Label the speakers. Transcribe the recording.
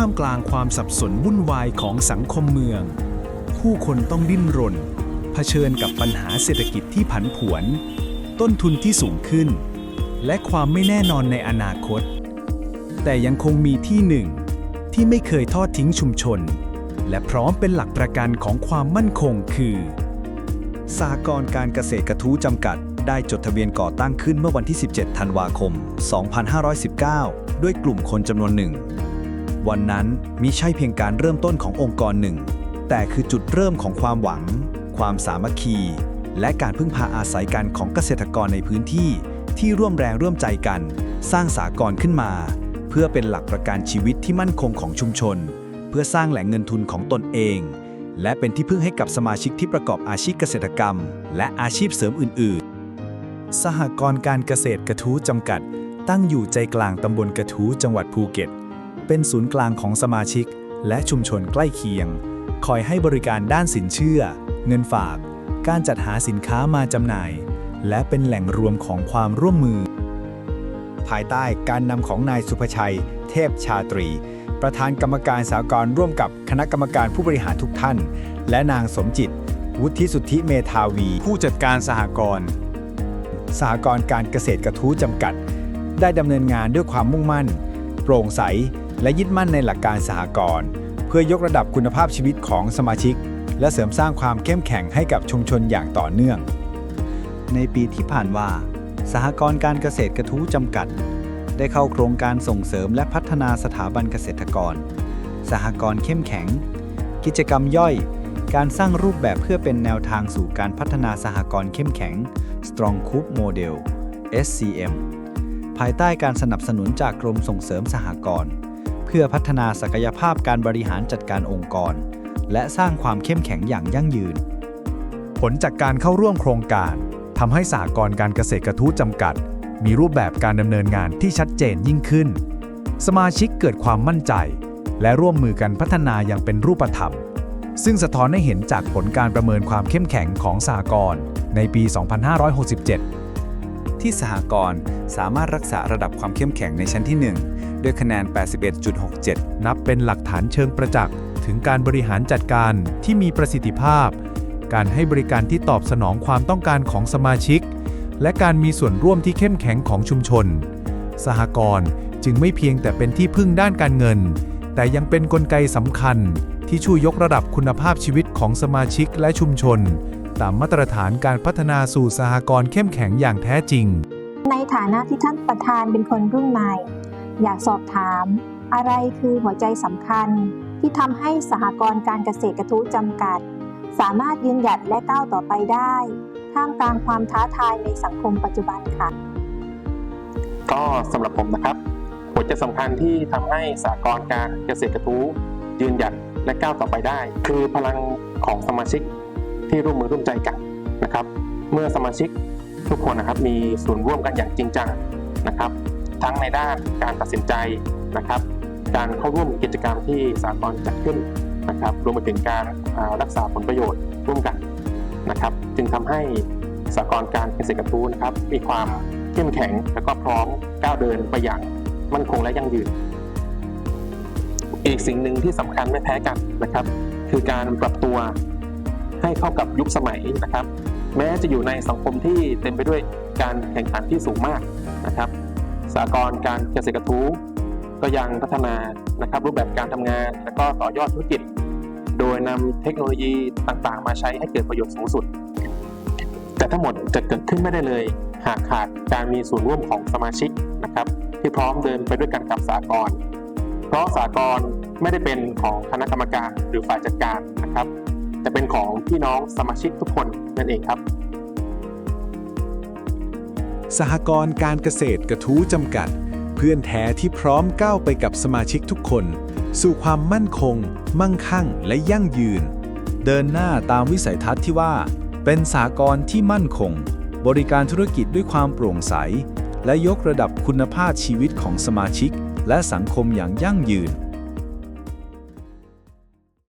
Speaker 1: ท่ามกลางความสับสนวุ่นวายของสังคมเมือง ผู้คนต้องดิ้นรน เผชิญกับปัญหาเศรษฐกิจที่ผันผวน ต้นทุนที่สูงขึ้น และความไม่แน่นอนในอนาคต แต่ยังคงมีที่หนึ่ง ที่ไม่เคยทอดทิ้งชุมชน และพร้อมเป็นหลักประกันของความมั่นคงคือ
Speaker 2: สหกรณ์การเกษตรกระทู้จำกัด ได้จดทะเบียนก่อตั้งขึ้นเมื่อวันที่ 17 ธันวาคม 2519 ด้วยกลุ่มคนจำนวนหนึ่ง วันนั้นมิใช่เพียงการเริ่มต้นขององค์กรหนึ่ง แต่คือจุดเริ่มของความหวัง ความสามัคคี และการพึ่งพาอาศัยกันของเกษตรกรในพื้นที่ ที่ร่วมแรงร่วมใจกัน สร้างสากรขึ้นมา เพื่อเป็นหลักประกันชีวิตที่มั่นคงของชุมชน เพื่อสร้างแหล่งเงินทุนของตนเอง และเป็นที่พึ่งให้กับสมาชิกที่ประกอบอาชีพเกษตรกรรม และอาชีพเสริมอื่น ๆ สหกรณ์การเกษตรกระทู้จำกัดตั้งอยู่ใจกลางตำบลกระทู้จังหวัดภูเก็ต เป็นศูนย์กลางของสมาชิก และชุมชนใกล้เคียง คอยให้บริการด้านสินเชื่อ เงินฝาก การจัดหาสินค้ามาจำหน่าย และเป็นแหล่งรวมของความร่วมมือ ภายใต้การนำของนายสุภชัย เทพชาตรี ประธานกรรมการสากลร่วมกับคณะกรรมการผู้บริหารทุกท่าน และนางสมจิต วุฒิสุทธิเมธาวี ผู้จัดการสหกรณ์สหกรณ์การเกษตรกระทู้จำกัด ได้ดำเนินงานด้วยความมุ่งมั่น โปร่งใส และยึดมั่นในหลักการสหกรณ์เพื่อยกระดับคุณภาพชีวิตของสมาชิก และเสริมสร้างความเข้มแข็งให้กับชุมชนอย่างต่อเนื่อง ในปีที่ผ่านมาสหกรณ์การเกษตรกระทู้จำกัด ได้เข้าโครงการส่งเสริมและพัฒนาสถาบันเกษตรกร สหกรณ์เข้มแข็ง กิจกรรมย่อย การสร้างรูปแบบเพื่อเป็นแนวทางสู่การพัฒนาสหกรณ์เข้มแข็ง Strong Coop Model SCM ภายใต้การสนับสนุนจากกรมส่งเสริมสหกรณ์ พื่อพัฒนาศักยภาพการบริหารจัดการองค์กร และสร้างความเข้มแข็งอย่างยั่งยืน
Speaker 1: ผลจากการเข้าร่วมโครงการทำให้สหกรณ์การเกษตรกระทู้จำกัด มีรูปแบบการดำเนินงานที่ชัดเจนยิ่งขึ้น สมาชิกเกิดความมั่นใจ และร่วมมือกันพัฒนาอย่างเป็นรูปธรรม ซึ่งสะท้อนให้เห็นจากผลการประเมินความเข้มแข็งของสหกรณ์ในปี 2567
Speaker 2: ที่สหกรณ์สามารถรักษาระดับความเข้มแข็งในชั้นที่ 1 ด้วยคะแนน 81.67
Speaker 1: นับเป็นหลักฐานเชิงประจักษ์ถึงการบริหารจัดการที่มีประสิทธิภาพ การให้บริการที่ตอบสนองความต้องการของสมาชิก และการมีส่วนร่วมที่เข้มแข็งของชุมชน สหกรณ์จึงไม่เพียงแต่เป็นที่พึ่งด้านการเงิน แต่ยังเป็นนกลไกสำคัญที่ช่วยยกระดับคุณภาพชีวิตของสมาชิกและชุมชน ตามมาตรฐานการพัฒนาสู่สหกรณ์เข้มแข็งอย่างแท้จริง
Speaker 3: ในฐานะที่ท่านประธานเป็นคนรุ่นใหม่ อยากสอบถาม อะไรคือหัวใจสำคัญที่ทำให้สหกรณ์การเกษตรกระทู้จำกัด สามารถยืนหยัดและก้าวต่อไปได้ ท่ามกลางความท้าทายในสังคมปัจจุบันค่ะ
Speaker 4: ก็สำหรับผมนะครับ หัวใจสำคัญที่ทำให้สากลการเกษตรกระทู้ยืนหยัดและก้าวต่อไปได้ คือพลังของสมาชิกที่ร่วมมือร่วมใจกันนะครับ เมื่อสมาชิกทุกคนนะครับมีส่วนร่วมกันอย่างจริงจังนะครับ ทั้งในด้านการตัดสินใจนะครับ การเข้าร่วมกิจกรรมที่สากลจัดขึ้นนะครับรวมไปถึงการรักษาผลประโยชน์ร่วมกันนะครับ จึงทำให้สากลการเกษตรกระทู้นะครับ มีความเข้มแข็งและก็พร้อมก้าวเดินไปอย่างมั่นคงและยั่งยืน อีกสิ่งหนึ่งที่สำคัญไม่แพ้กันนะครับ คือการปรับตัวให้เข้ากับยุคสมัยนะครับ แม้จะอยู่ในสังคมที่เต็มไปด้วยการแข่งขันที่สูงมากนะครับ สากลการเกษตรกระทู้ก็ยังพัฒนานะครับรูปแบบการทำงาน และก็ต่อยอดธุรกิจ โดยนำเทคโนโลยีต่างๆ มาใช้ให้เกิดประโยชน์สูงสุด แต่ทั้งหมดจะเกิดขึ้นไม่ได้เลย หากขาดการมีส่วนร่วมของสมาชิกนะครับที่พร้อมเดินไปด้วยกันกับสากลเพราะสากลไม่ได้เป็นของคณะกรรมการหรือฝ่ายจัดการนะครับ แต่เป็นของพี่น้องสมาชิกทุกคนนั่นเองครับ
Speaker 1: สหกรณ์การเกษตรกระทู้จำกัด เพื่อนแท้ที่พร้อมก้าวไปกับสมาชิกทุกคน สู่ความมั่นคง มั่งคั่งและยั่งยืน เดินหน้าตามวิสัยทัศน์ที่ว่า เป็นสหกรณ์ที่มั่นคง บริการธุรกิจด้วยความโปร่งใส และยกระดับคุณภาพชีวิตของสมาชิก และสังคมอย่างยั่งยืน